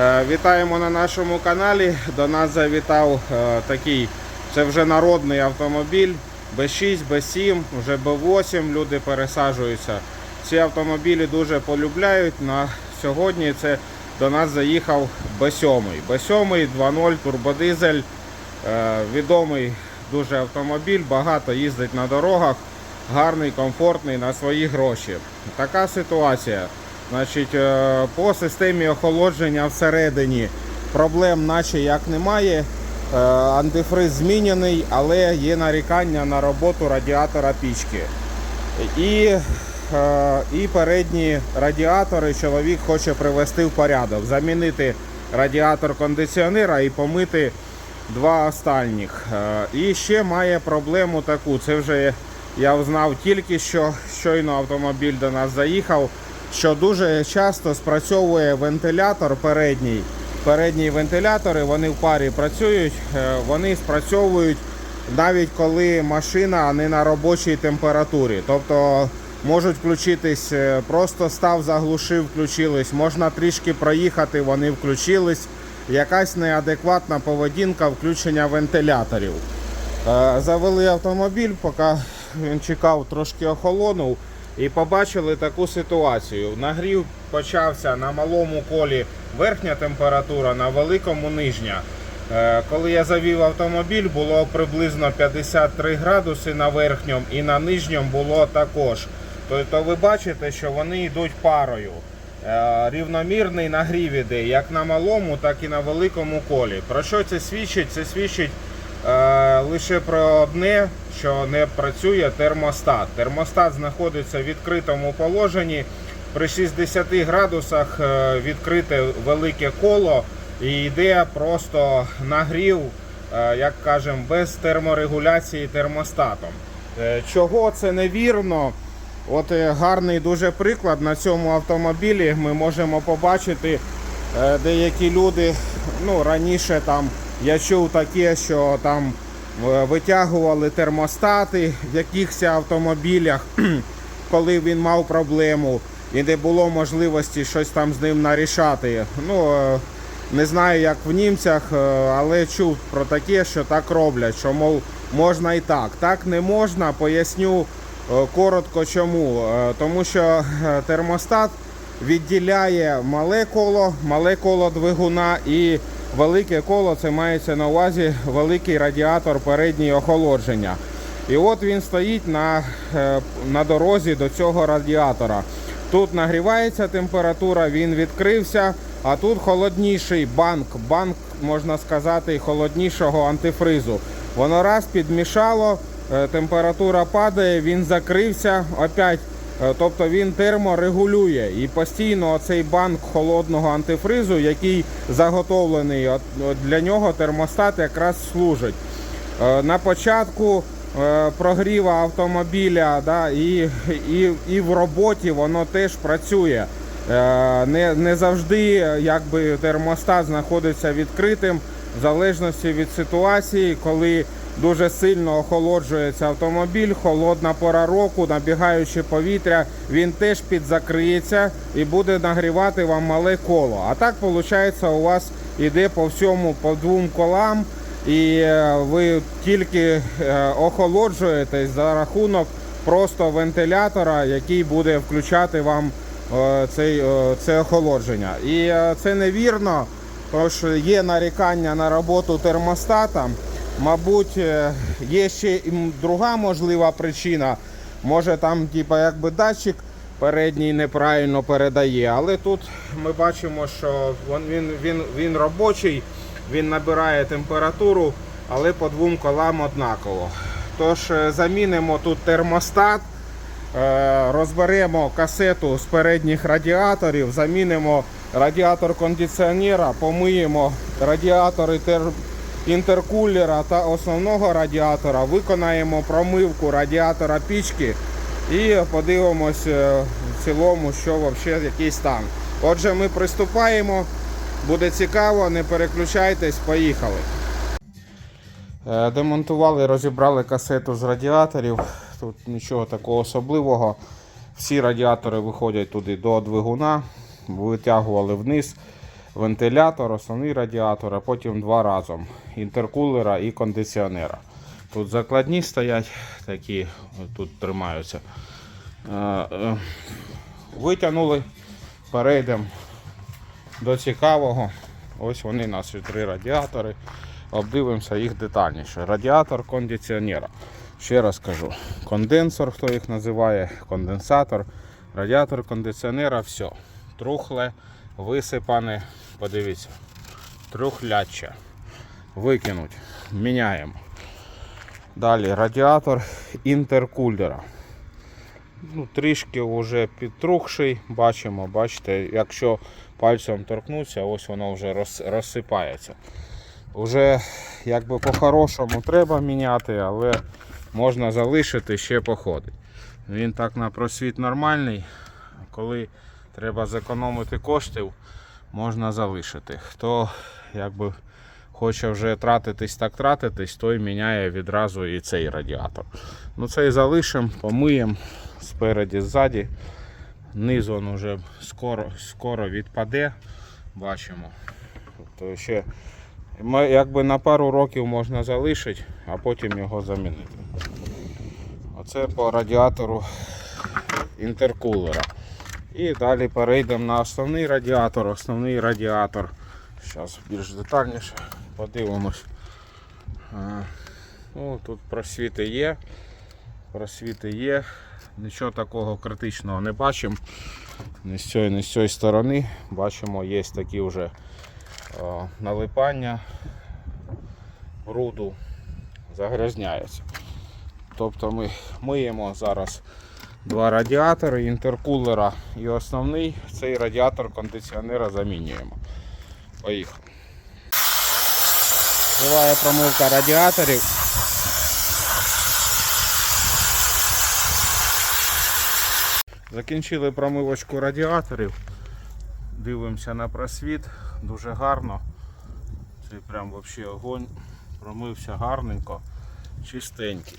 Е, Вітаємо на нашому каналі. До нас завітав е, такий, це вже народний автомобіль. B6, B7, вже B8 люди пересаджуються. Ці автомобілі дуже полюбляють. На сьогодні це до нас заїхав B7. B7 2.0 турбодизель. Е, Відомий дуже автомобіль, багато їздить на дорогах, гарний, комфортний на свої гроші. Така ситуація. Значить, е, по системі охолодження всередині проблем наче як немає. Е, Антифриз змінений, але є нарікання на роботу радіатора пічки. І, е, і передні радіатори чоловік хоче привести в порядок, замінити радіатор кондиціонера і помити два останніх. І ще має проблему таку. Це вже я узнав тільки що щойно автомобіль до нас заїхав, що дуже часто спрацьовує вентилятор передній. Передні вентилятори вони в парі працюють, е, вони спрацьовують навіть коли машина не на робочій температурі. Тобто можуть включитись, е, просто став, заглушив, включились, можна трішки проїхати, вони включились. Якась неадекватна поведінка включення вентиляторів. Е, Завели автомобіль, поки він чекав, трошки охолонув і побачили таку ситуацію. Нагрів почався на малому колі верхня температура, на великому нижня. Е, Коли я завів автомобіль, було приблизно 53 градуси на верхньому і на нижньому було також. Тобто ви бачите, що вони йдуть парою. Е, Рівномірний нагрів іде як на малому, так і на великому колі. Про що це свідчить? Це свідчить лише про одне, що не працює термостат. Термостат знаходиться в відкритому положенні. При 60 градусах е, відкрите велике коло і йде просто нагрів, е, як кажемо, без терморегуляції термостатом. Е, Чого це невірно? От е, гарний дуже приклад на цьому автомобілі ми можемо побачити е, деякі люди. Ну раніше там я чув таке, що там е, витягували термостати в якихось автомобілях, коли він мав проблему і не було можливості щось там з ним нарішати. Ну е, не знаю, як в німцях, е, але чув про таке, що так роблять, що мов можна і так. Так не можна, поясню коротко чому. Тому що термостат відділяє мале коло, мале коло двигуна і велике коло це мається на увазі великий радіатор переднього охолодження. І от він стоїть на, е, на дорозі до цього радіатора. Тут нагрівається температура, він відкрився, а тут холодніший банк, банк, можна сказати, холоднішого антифризу. Воно раз підмішало, е, температура падає, він закрився опять. Е, Тобто він терморегулює і постійно цей банк холодного антифризу, який заготовлений, от- от для нього термостат якраз служить. Е, На початку е, прогріва автомобіля да, і, і, і в роботі воно теж працює. Не, не завжди якби, термостат знаходиться відкритим, в залежності від ситуації, коли дуже сильно охолоджується автомобіль, холодна пора року, набігаючи повітря, він теж підзакриється і буде нагрівати вам мале коло. А так виходить, у вас іде по всьому по двом колам, і е, ви тільки е, охолоджуєтесь за рахунок просто вентилятора, який буде включати вам е, цей, це охолодження. І це невірно, тому що є нарікання на роботу термостата. Мабуть, е, є ще і друга можлива причина. Може там, типа, якби датчик передній неправильно передає. Але тут ми бачимо, що він, він, він, робочий, він набирає температуру, але по двом колам однаково. Тож е, замінимо тут термостат. Е, Розберемо касету з передніх радіаторів, замінимо радіатор кондиціонера, помиємо радіатори тер- інтеркулера та основного радіатора, виконаємо промивку радіатора пічки і подивимось е, в цілому, що взагалі який стан. Отже, ми приступаємо. Буде цікаво, не переключайтесь, поїхали. Е, Демонтували, розібрали касету з радіаторів. Тут нічого такого особливого. Всі радіатори виходять туди до двигуна, витягували вниз. Вентилятор, основний радіатор, а потім два разом інтеркулера і кондиціонера. Тут закладні стоять, такі тут тримаються. Е, е, Витягнули, перейдемо до цікавого. Ось вони наші три радіатори. Обдивимося їх детальніше. Радіатор кондиціонера. Ще раз кажу, конденсор, хто їх називає, конденсатор, радіатор кондиціонера, все. Трухле, висипане, подивіться, трухляче. Викинуть. Міняємо. Далі радіатор інтеркулера. Ну, трішки вже підтрухший, бачимо, бачите, якщо пальцем торкнуться, ось воно вже роз, розсипається. Уже якби по-хорошому треба міняти, але можна залишити, ще походить. Він так на просвіт нормальний. Коли треба зекономити коштів, можна залишити. Хто якби хоче вже тратитись так тратитись, той міняє відразу і цей радіатор. Ну цей залишимо, помиємо спереді, ззаді. Низ он уже скоро, скоро відпаде. Бачимо. Тобто ще якби на пару років можна залишити, а потім його замінити. Оце по радіатору інтеркулера. І далі перейдемо на основний радіатор. Основний радіатор. Зараз більш детальніше подивимось. Ну, тут просвіти є. Просвіти є. Нічого такого критичного не бачимо. Ні з цієї, ні з цієї сторони. Бачимо, є такі вже о, налипання бруду загрязняється. Тобто ми миємо зараз два радіатори інтеркулера і основний цей радіатор кондиціонера замінюємо. Поїхали. Триває промивка радіаторів. Закінчили промивочку радіаторів. Дивимося на просвіт, дуже гарно. Це прям взагалі огонь. Промився гарненько, чистенький.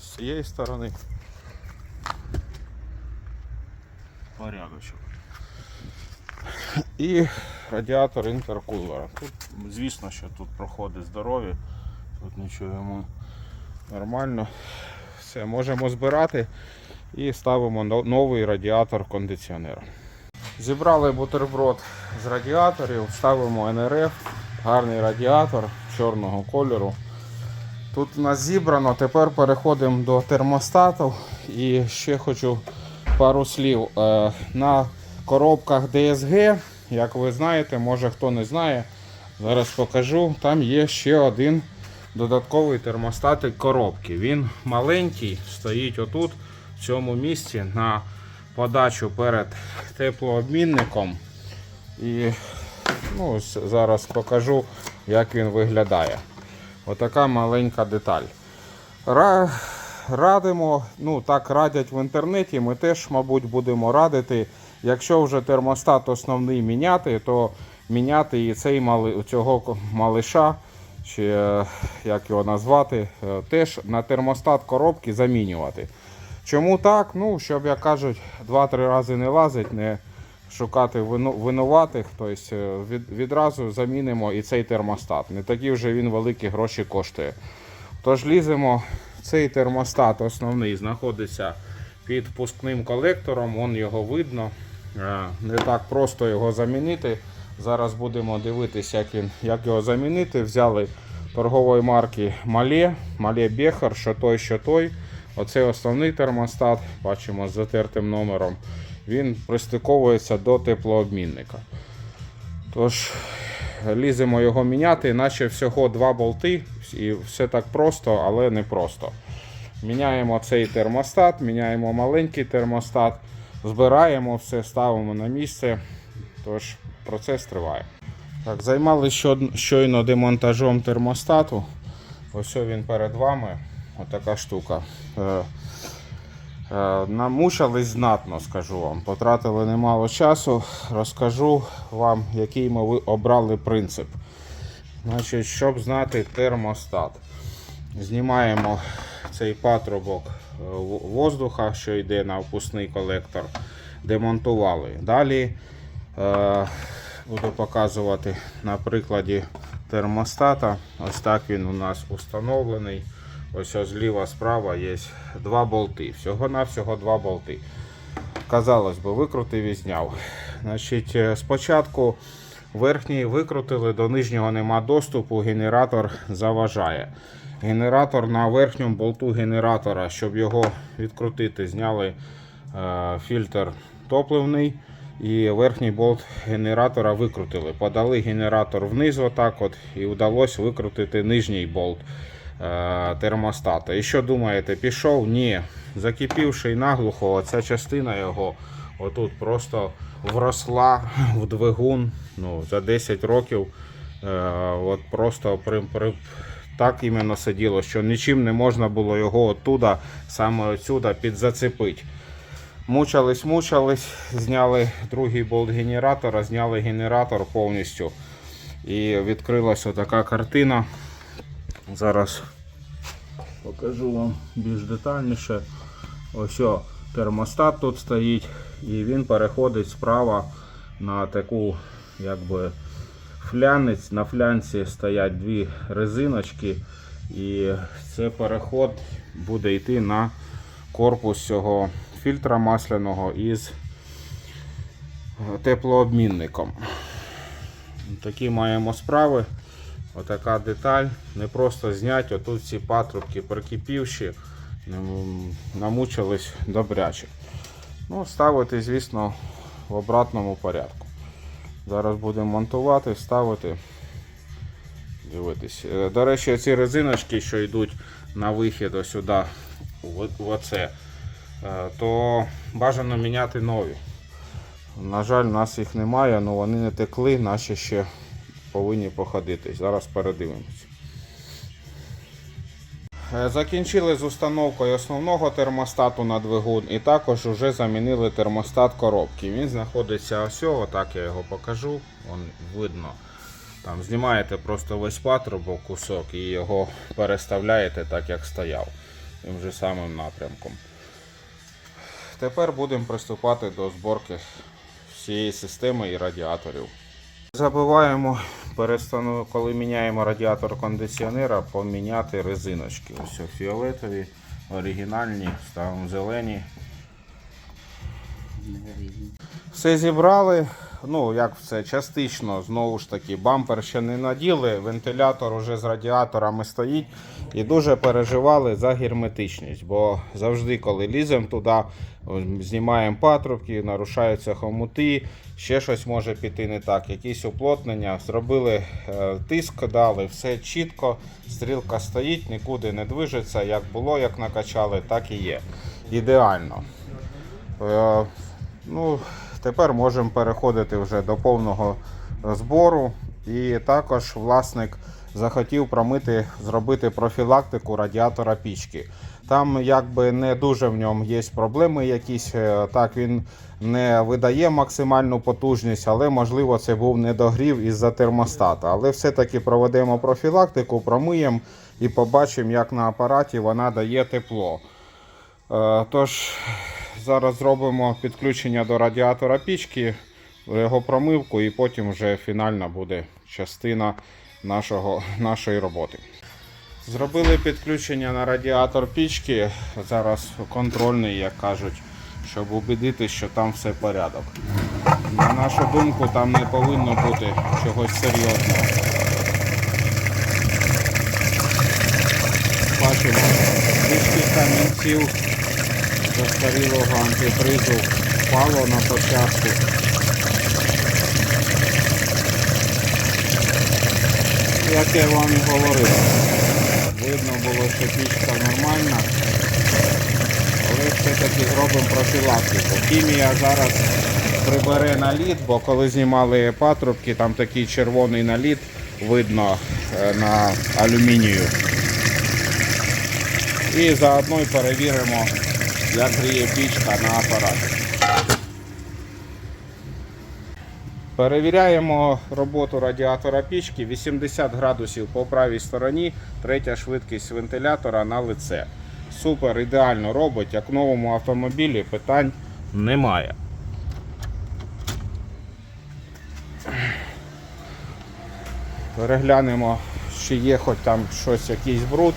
З цієї сторони порядочок. І радіатор інтеркулера. Тут, звісно, що тут проходить здоров'я, тут нічого йому нормально. Все, можемо збирати і ставимо новий радіатор кондиціонера. Зібрали бутерброд з радіаторів, ставимо НРФ, гарний радіатор чорного кольору. Тут у нас зібрано, тепер переходимо до термостату. І ще хочу пару слів. Е, На коробках DSG, як ви знаєте, може хто не знає, зараз покажу. Там є ще один додатковий термостатик коробки. Він маленький, стоїть отут, в цьому місці на подачу перед теплообмінником. І ну, зараз покажу, як він виглядає. Отака маленька деталь. Ра... Радимо, ну так радять в інтернеті, ми теж, мабуть, будемо радити. Якщо вже термостат основний міняти, то міняти і цей мали... цього малиша, чи е, як його назвати, е, теж на термостат коробки замінювати. Чому так? Ну, щоб, як кажуть, 2-3 рази не лазить, не шукати винуватих, тобто е, від, відразу замінимо і цей термостат. Не такі вже він великі гроші коштує. Тож ліземо, цей термостат основний знаходиться під впускним колектором, вон його видно. Е, Не так просто його замінити. Зараз будемо дивитися, як, він, як його замінити. Взяли торгової марки Мале, Мале Бехар, що той, що той. Оце основний термостат, бачимо з затертим номером. Він пристиковується до теплообмінника. Тож, ліземо його міняти, наче всього два болти, і все так просто, але не просто. Міняємо цей термостат, міняємо маленький термостат, збираємо все, ставимо на місце. Тож процес триває. Так, займалися щойно демонтажом термостату. Ось він перед вами. Отака штука. Е, Намучились знатно, скажу вам. Потратили немало часу. Розкажу вам, який ми обрали принцип. Значить, щоб знати термостат. Знімаємо цей патрубок е, воздуха, що йде на впускний колектор. Демонтували. Далі е, Буду показувати на прикладі термостата. Ось так він у нас установлений. Ось ось зліва справа є два болти. Всього-навсього два болти. Казалось би, викрутив і зняв. Значить, е, спочатку верхній викрутили, до нижнього нема доступу, генератор заважає. Генератор на верхньому болту генератора, щоб його відкрутити, зняли е, фільтр топливний і верхній болт генератора викрутили. Подали генератор вниз, отак от, і вдалося викрутити нижній болт термостата. І що думаєте, пішов? Ні. Закипівши наглухо, оця частина його отут просто вросла в двигун ну, за 10 років. Е, от просто при, при, так іменно сиділо, що нічим не можна було його оттуда, саме отсюда підзацепити. Мучались, мучались, зняли другий болт генератора, зняли генератор повністю. І відкрилася така картина. Зараз покажу вам більш детальніше. Ось о, термостат тут стоїть, і він переходить справа на таку якби флянець. На флянці стоять дві резиночки, і це переход буде йти на корпус цього фільтра масляного із теплообмінником. Такі маємо справи. Отака деталь. Не просто зняти, отут ці патрубки прикипівші, намучились добряче. Ну, ставити, звісно, в обратному порядку. Зараз будемо монтувати, ставити, дивитись. Е, До речі, ці резиночки, що йдуть на вихід сюди, в в оце, е, то бажано міняти нові. На жаль, у нас їх немає, але вони не текли, наші ще повинні походити. Зараз передивимось. Е, Закінчили з установкою основного термостату на двигун і також вже замінили термостат коробки. Він знаходиться ось, отак я його покажу. Вон видно. Там знімаєте просто весь патрубок кусок і його переставляєте так, як стояв. Тим же самим напрямком. Тепер будемо приступати до зборки всієї системи і радіаторів. Забуваємо, перестану, коли міняємо радіатор кондиціонера, поміняти резиночки. Ось фіолетові, оригінальні, ставимо зелені. Все зібрали. Ну, як все, частично, знову ж таки, бампер ще не наділи, вентилятор уже з радіаторами стоїть. І дуже переживали за герметичність, бо завжди, коли ліземо туди, знімаємо патрубки, нарушаються хомути, ще щось може піти не так, якісь уплотнення. Зробили е, тиск, дали, все чітко, стрілка стоїть, нікуди не движеться. Як було, як накачали, так і є. Ідеально. Е, Ну, тепер можемо переходити вже до повного збору. І також власник захотів промити, зробити профілактику радіатора пічки. Там якби не дуже в ньому є проблеми якісь. е, Так він не видає максимальну потужність, але можливо це був недогрів із-за термостата. Але все-таки проведемо профілактику, промиємо і побачимо, як на апараті вона дає тепло. Е, Тож зараз зробимо підключення до радіатора пічки, його промивку, і потім вже фінальна буде частина нашого, нашої роботи. Зробили підключення на радіатор пічки. Зараз контрольний, як кажуть, щоб убедитись, що там все порядок. На нашу думку, там не повинно бути чогось серйозного. Бачимо трішки камінців застарілого антифризу впало на початку. Як я вам і говорив, видно було, що пічка нормальна, але все-таки зробимо профілактику. Хімія зараз прибере наліт, бо коли знімали патрубки, там такий червоний наліт видно е, на алюмінію. І заодно й перевіримо, гріє пічка на апараті. Перевіряємо роботу радіатора пічки 80 градусів по правій стороні, третя швидкість вентилятора на лице. Супер, ідеально робить, як в новому автомобілі питань немає. переглянемо, чи є хоч там щось, якийсь бруд.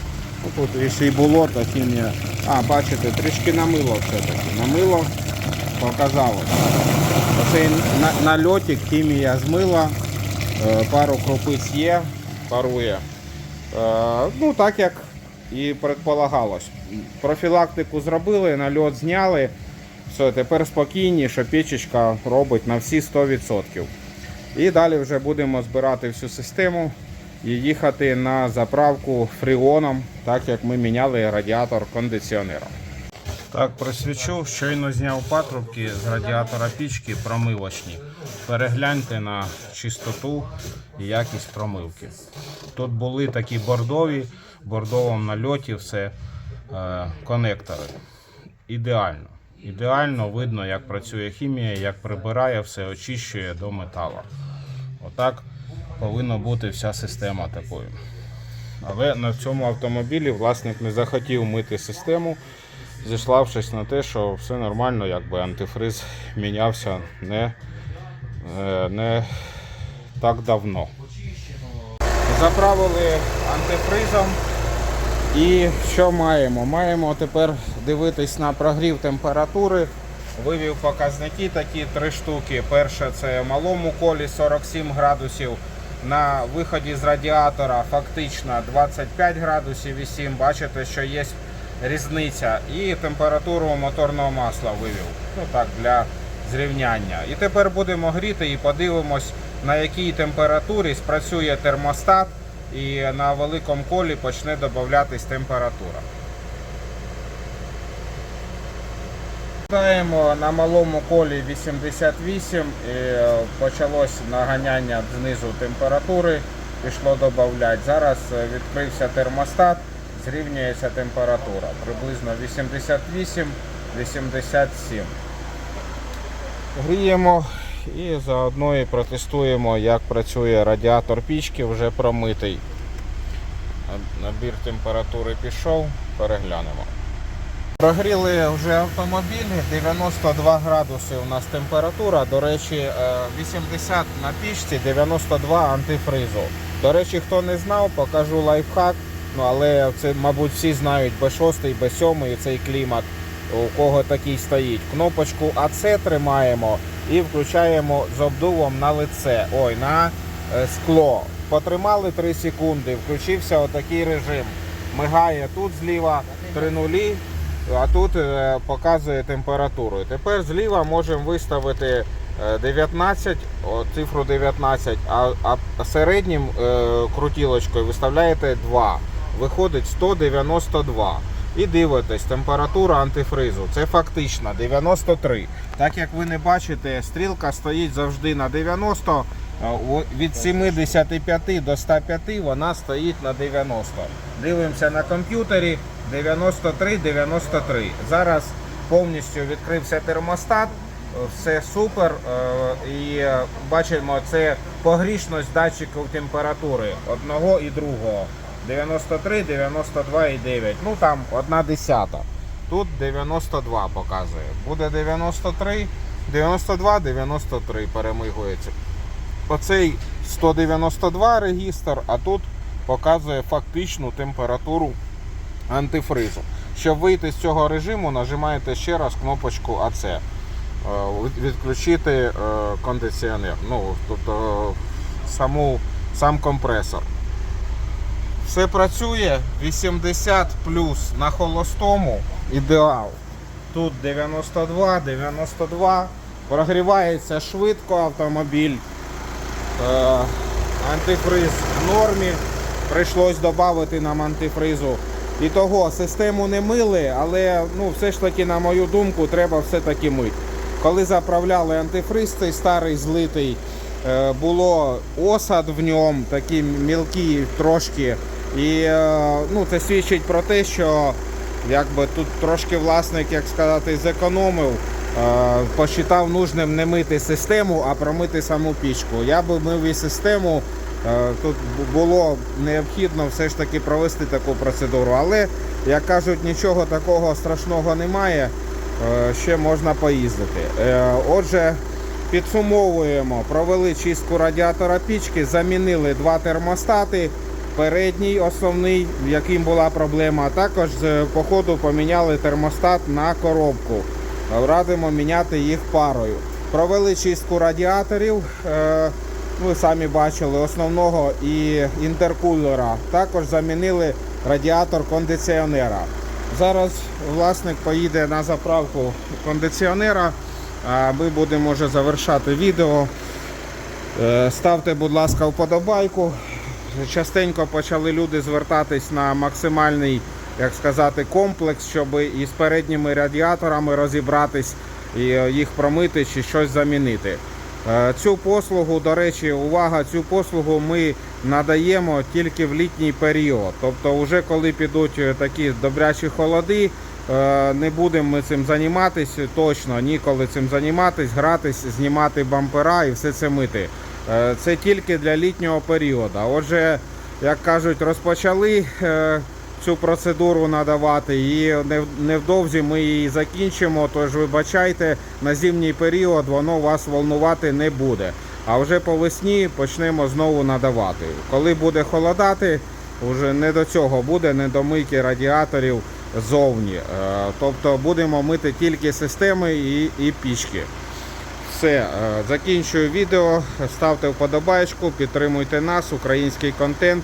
Тут якщо і було, то хімія. А, бачите, трішки намило все-таки. Намило, показало. Оцей на- нальотик хімія змила, е, пару кропиць є, парує. Е, Ну, так як і предполагалось. Профілактику зробили, нальот зняли. Все, тепер спокійніше, печечка робить на всі 100%. І далі вже будемо збирати всю систему і їхати на заправку фріоном, так як ми міняли радіатор кондиціонера. Так, просвічу, щойно зняв патрубки з радіатора пічки промивочні. Перегляньте на чистоту і якість промивки. Тут були такі бордові, бордовому нальоті все е, конектори. Ідеально. Ідеально видно, як працює хімія, як прибирає, все очищує до металу. Отак повинна бути вся система такою. Але на цьому автомобілі власник не захотів мити систему, зіславшись на те, що все нормально, якби антифриз мінявся не, е, не так давно. Заправили антифризом. І що маємо? Маємо тепер дивитись на прогрів температури. Вивів показники такі три штуки. Перше це малому колі 47 градусів. На виході з радіатора фактично 25 градусів і 7. Бачите, що є різниця. І температуру моторного масла вивів. Ну так, для зрівняння. І тепер будемо гріти і подивимось, на якій температурі спрацює термостат і на великому колі почне додатись температура. Даємо на малому колі 88 і е, почалось наганяння знизу температури, пішло додати. Зараз е, відкрився термостат, зрівнюється температура. Приблизно 88-87. Гріємо і заодно і протестуємо, як працює радіатор пічки, вже промитий. Набір температури пішов, переглянемо. Прогріли вже автомобіль, 92 градуси у нас температура. До речі, е, 80 на пічці, 92 антифризу. До речі, хто не знав, покажу лайфхак. Ну, але це, мабуть, всі знають B6, B7 цей клімат, у кого такий стоїть. Кнопочку АЦ тримаємо і включаємо з обдувом на лице. Ой, на е, скло. Потримали 3 секунди, включився отакий режим. Мигає тут зліва 3 нулі, а тут е, показує температуру. Тепер зліва можемо виставити е, 19, о, цифру 19, а, а середнім е, крутілочкою виставляєте 2. Виходить 192. І дивитесь, температура антифризу. Це фактично 93. Так як ви не бачите, стрілка стоїть завжди на 90. е, Від 75 до 105 вона стоїть на 90. Дивимося на комп'ютері 93-93. Зараз повністю відкрився термостат. Все супер. е, І бачимо, це погрішність датчиків температури одного і другого. 93, 92 і 9. Ну там одна десята. Тут 92 показує. Буде 93, 92, 93 перемигується. Оцей 192 регістр, а тут показує фактичну температуру антифризу. Щоб вийти з цього режиму, нажимаєте ще раз кнопочку АЦ. Е, Відключити е, кондиціонер. Ну, тобто саму, сам компресор. Все працює 80 плюс на холостому. Ідеал. Тут 92, 92. Прогрівається швидко автомобіль. Е, антифриз в нормі. Прийшлось додати нам антифризу. І того систему не мили, але ну, все ж таки, на мою думку, треба все-таки мити. Коли заправляли антифриз, цей старий злитий, е, було осад в ньому, такий мілкий трошки. І е, ну, це свідчить про те, що якби тут трошки власник, як сказати, зекономив, е, посчитав нужним не мити систему, а промити саму пічку. Я би мив і систему. Е, Тут було необхідно все ж таки провести таку процедуру. Але, як кажуть, нічого такого страшного немає. е, Ще можна поїздити. Е, Отже, Підсумовуємо, провели чистку радіатора пічки, замінили два термостати. Передній основний, в яким була проблема, а також з по ходу поміняли термостат на коробку. Радимо міняти їх парою. Провели чистку радіаторів. Ви самі бачили основного і інтеркулера. Також замінили радіатор кондиціонера. Зараз власник поїде на заправку кондиціонера. А ми будемо вже завершати відео. Е, Ставте, будь ласка, вподобайку. Частенько почали люди звертатись на максимальний, як сказати, комплекс, щоб із передніми радіаторами розібратись і е, їх промити чи щось замінити. Е, Цю послугу, до речі, увага, цю послугу ми надаємо тільки в літній період. Тобто, вже коли підуть е, такі добрячі холоди, е, не будемо ми цим займатися, точно ніколи цим займатися, гратись, знімати бампера і все це мити. Це тільки для літнього періоду. Отже, як кажуть, розпочали цю процедуру надавати і невдовзі ми її закінчимо. Тож вибачайте, на зимній період воно вас волнувати не буде. А вже по весні почнемо знову надавати. Коли буде холодати, вже не до цього буде, не до мийки радіаторів зовні. Е, Тобто будемо мити тільки системи і, і пічки. Все, е, закінчую відео. Ставте вподобайку, підтримуйте нас, український контент.